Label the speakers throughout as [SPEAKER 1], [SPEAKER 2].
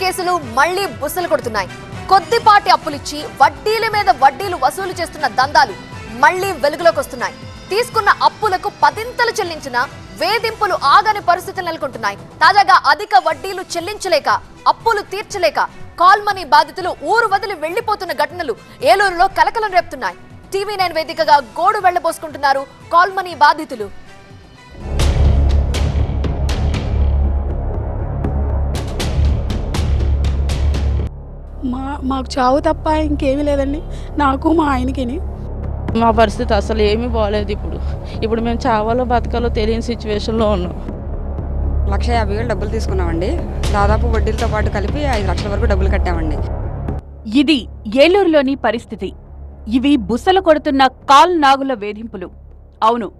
[SPEAKER 1] కేసులు మళ్ళీ బుసలు కొడుతున్నాయి. కొద్దిపాటి అప్పులిచ్చి వడ్డీల మీద వడ్డీలు వసూలు చేస్తున్న దందాలు మళ్ళీ వెలుగులోకి వస్తున్నాయి. తీసుకున్న అప్పులకు పదింతలు చెల్లించిన వేధింపులు ఆగని పరిస్థితులు నెలకొంటున్నాయి. తాజాగా అధిక వడ్డీలు చెల్లించలేక అప్పులు తీర్చలేక కాల్ మనీ బాధితులు ఊరు వదిలి వెళ్ళిపోతున్న ఘటనలు ఏలూరులో కలకలం రేపుతున్నాయి. టీవీ నైన్ వేదికగా గోడు వెళ్ళబోసుకుంటున్నారు కాల్ మనీ బాధితులు.
[SPEAKER 2] మా మాకు చావు తప్ప ఇంకేమీ లేదండి. నాకు మా ఆయనకిని.
[SPEAKER 3] మా పరిస్థితి అసలు ఏమీ బాగాలేదు ఇప్పుడు. ఇప్పుడు మేము చావాలో బతకాలో తెలియని సిచ్యువేషన్లో ఉన్నాం.
[SPEAKER 4] లక్ష యాభై వేలు డబ్బులు తీసుకున్నామండి. దాదాపు వడ్డీలతో పాటు కలిపి ఐదు లక్షల వరకు డబ్బులు కట్టామండి.
[SPEAKER 5] ఇది ఏలూరులోని పరిస్థితి. ఇవి బుసలు కొడుతున్న కాల్ నాగుల వేధింపులు. అవును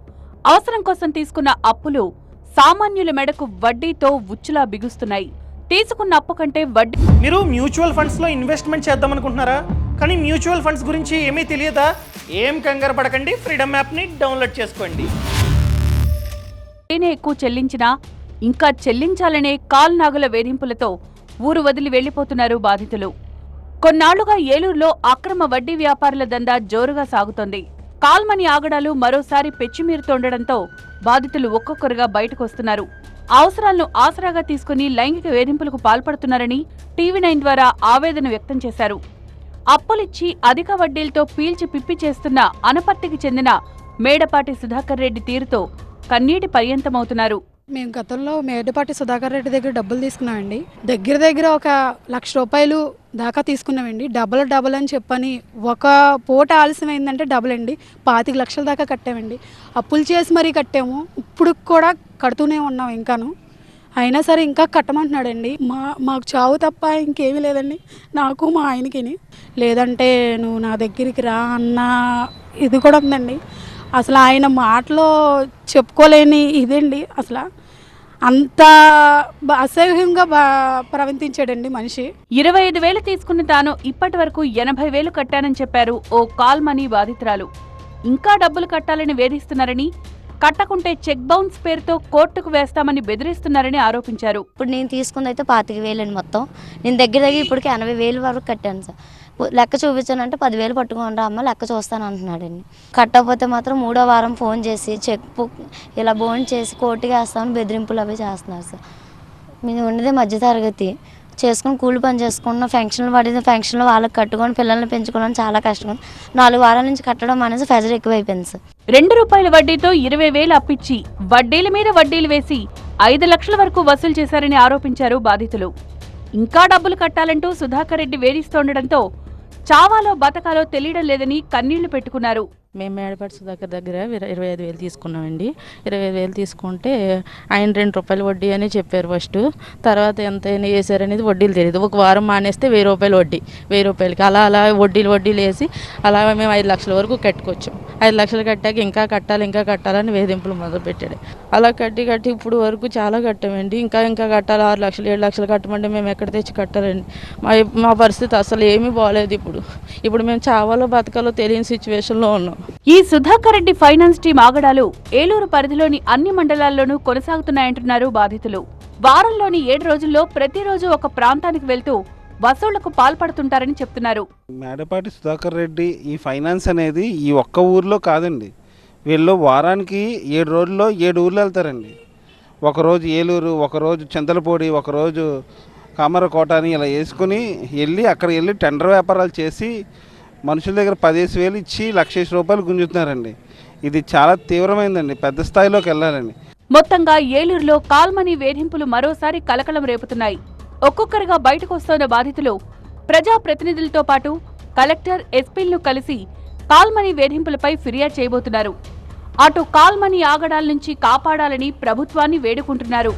[SPEAKER 5] అవసరం కోసం తీసుకున్న అప్పులు సామాన్యుల మెడకు వడ్డీతో ఉచ్చులా బిగుస్తున్నాయి. తీసుకున్న అప్పు కంటే వడ్డీ
[SPEAKER 6] మీరు మ్యూచువల్ ఫండ్స్లో ఇన్వెస్ట్మెంట్ చేద్దాం అనుకుంటున్నారా కానీ మ్యూచువల్ ఫండ్స్ గురించి ఏమీ తెలియదా? ఏం కంగారు పడకండి ఫ్రీడమ్ యాప్ని డౌన్లోడ్ చేసుకోండి.
[SPEAKER 5] వడ్డీనే ఎక్కువ చెల్లించినా ఇంకా చెల్లించాలనే కాల్ నాగుల వేధింపులతో ఊరు వదిలి వెళ్ళిపోతున్నారు బాధితులు. కొన్నాళ్ళుగా ఏలూరులో అక్రమ వడ్డీ వ్యాపారుల దందా జోరుగా సాగుతోంది. కాల్మని ఆగడాలు మరోసారి పెచ్చిమీరుతోండడంతో బాధితులు ఒక్కొక్కరుగా బయటకొస్తున్నారు. అవసరాలను ఆసరాగా తీసుకుని లైంగిక వేధింపులకు పాల్పడుతున్నారని టీవీ నైన్ ద్వారా ఆవేదన వ్యక్తం చేశారు. అప్పులిచ్చి అధిక వడ్డీలతో పీల్చి పిప్పి చేస్తున్న అనపర్తికి చెందిన మేడపాటి సుధాకర్ రెడ్డి తీరుతో కన్నీటి పర్యంతమవుతున్నారు.
[SPEAKER 2] మేము గతంలో మేడపాటి సుధాకర్ రెడ్డి దగ్గర డబ్బులు తీసుకున్నామండి. దగ్గర దగ్గర ఒక లక్ష రూపాయలు దాకా తీసుకున్నామండి. డబల్ డబల్ అని చెప్పని ఒక పూట ఆలస్యం అయిందంటే డబల్ అండి. పాతిక లక్షల దాకా కట్టామండి. అప్పులు చేసి మరీ కట్టాము. ఇప్పుడు కూడా కడుతూనే ఉన్నాం ఇంకాను. అయినా సరే ఇంకా కట్టమంటున్నాడండి. మా మాకు చావు తప్ప ఇంకేమీ లేదండి. నాకు మా ఆయనకిని. లేదంటే నువ్వు నా దగ్గరికి రా అన్న ఇది కూడా ఉందండి. అసలు ఆయన మాటలో చెప్పుకోలేని ఇదండి అసలు. అంత అసహ్యంగా ప్రవర్తించాడండి మనిషి.
[SPEAKER 5] ఇరవై ఐదు వేలు తీసుకున్న తాను ఇప్పటి వరకు ఎనభై వేలు కట్టానని చెప్పారు ఓ కాల్ మనీ బాధితురాలు. ఇంకా డబ్బులు కట్టాలని వేధిస్తున్నారని కట్టకుంటే చెక్ బౌన్స్ పేరుతో కోర్టుకు వేస్తామని బెదిరిస్తున్నారని ఆరోపించారు.
[SPEAKER 7] ఇప్పుడు నేను తీసుకుంది అయితే పాతిక వేలండి మొత్తం. నేను దగ్గర దగ్గర ఇప్పటికి ఎనభై వేలు వరకు కట్టాను సార్. లెక్క చూపించానంటే పదివేలు పట్టుకోండి అమ్మ లెక్క చూస్తాను అంటున్నాడండి. కట్టకపోతే మాత్రం మూడో వారం ఫోన్ చేసి చెక్ బుక్ ఇలా బోన్ చేసి కోర్టుకి వేస్తామని బెదిరింపులు అవి చేస్తున్నారు సార్. మేము ఉండేది మధ్యతరగతి. చేసుకుని కూలి పని చేసుకున్న ఫంక్షన్లు పడింది ఫంక్షన్లు వాళ్ళకి కట్టుకొని పిల్లల్ని పెంచుకోవడం చాలా కష్టం. నాలుగు వారాల నుంచి కట్టడం అనేది ఫెజర్ ఎక్కువైపోయింది సార్.
[SPEAKER 5] రెండు రూపాయల వడ్డీతో ఇరవై వేలు అప్పిచ్చి వడ్డీల మీద వడ్డీలు వేసి ఐదు లక్షల వరకు వసూలు చేశారని ఆరోపించారు బాధితులు. ఇంకా డబ్బులు కట్టాలంటూ సుధాకర్ రెడ్డి వేధిస్తుండటంతో చావాలో బతకాలో తెలియడం లేదని కన్నీళ్ళు పెట్టుకున్నారు.
[SPEAKER 3] మేము మేడపాటి దగ్గర దగ్గర ఇరవై ఐదు వేలు తీసుకున్నామండి. ఇరవై ఐదు వేలు తీసుకుంటే ఆయన రెండు రూపాయలు వడ్డీ అని చెప్పారు ఫస్ట్. తర్వాత ఎంత వేసారనేది వడ్డీలు తెలియదు ఒక వారం మానేస్తే వెయ్యి రూపాయలు వడ్డీ. వెయ్యి రూపాయలకి అలా అలా వడ్డీలు వడ్డీలు వేసి అలా మేము ఐదు లక్షల వరకు కట్టుకొచ్చాం. ఐదు లక్షలు కట్టాక ఇంకా కట్టాలి ఇంకా కట్టాలని వేధింపులు మొదలుపెట్టాడు. అలా కట్టి కట్టి ఇప్పుడు వరకు చాలా కట్టామండి. ఇంకా ఇంకా కట్టాలి ఆరు లక్షలు ఏడు లక్షలు కట్టమంటే మేము ఎక్కడ తెచ్చి కట్టాలండి మా మా పరిస్థితి అసలు ఏమీ బాగాలేదు ఇప్పుడు. ఇప్పుడు మేము చావాలో బతకాలో తెలియని సిచ్యువేషన్లో ఉన్నాం.
[SPEAKER 5] ఈ సుధాకర్ రెడ్డి ఫైనాన్స్ టీం ఆగడాలు ఏలూరు పరిధిలోని అన్ని మండలాల్లోనూ కొనసాగుతున్నాయంటున్నారు బాధితులు. వారంలోని ఏడు రోజుల్లో ప్రతిరోజు ఒక ప్రాంతానికి వెళ్తూ వసూళ్ళకు పాల్పడుతుంటారని చెప్తున్నారు.
[SPEAKER 8] మేడపాటి సుధాకర్ రెడ్డి ఈ ఫైనాన్స్ అనేది ఈ ఒక్క ఊర్లో కాదండి. వీళ్ళు వారానికి ఏడు రోజుల్లో ఏడు ఊర్లు వెళ్తారండి. ఒకరోజు ఏలూరు ఒకరోజు చింతలపూడి ఒకరోజు కామరకోట అని ఇలా వేసుకుని వెళ్ళి అక్కడ వెళ్ళి టెండర్ వ్యాపారాలు చేసి మనుషుల దగ్గర పదిహేను వేలు ఇచ్చి లక్షేసి రూపాయలు గుంజుతున్నారండి. ఇది చాలా తీవ్రమైందండి. పెద్ద స్థాయిలోకి వెళ్ళాలండి.
[SPEAKER 5] మొత్తంగా ఏలూరులో కాల్మనీ వేధింపులు మరోసారి కలకలం రేపుతున్నాయి. ఒక్కొక్కరుగా బయటకు వస్తోన్న బాధితులు ప్రజా ప్రతినిధులతో పాటు కలెక్టర్ ఎస్పీలను కలిసి కాల్మనీ వేధింపులపై ఫిర్యాదు చేయబోతున్నారు. అటు కాల్మనీ ఆగడాల నుంచి కాపాడాలని ప్రభుత్వాన్ని వేడుకుంటున్నారు.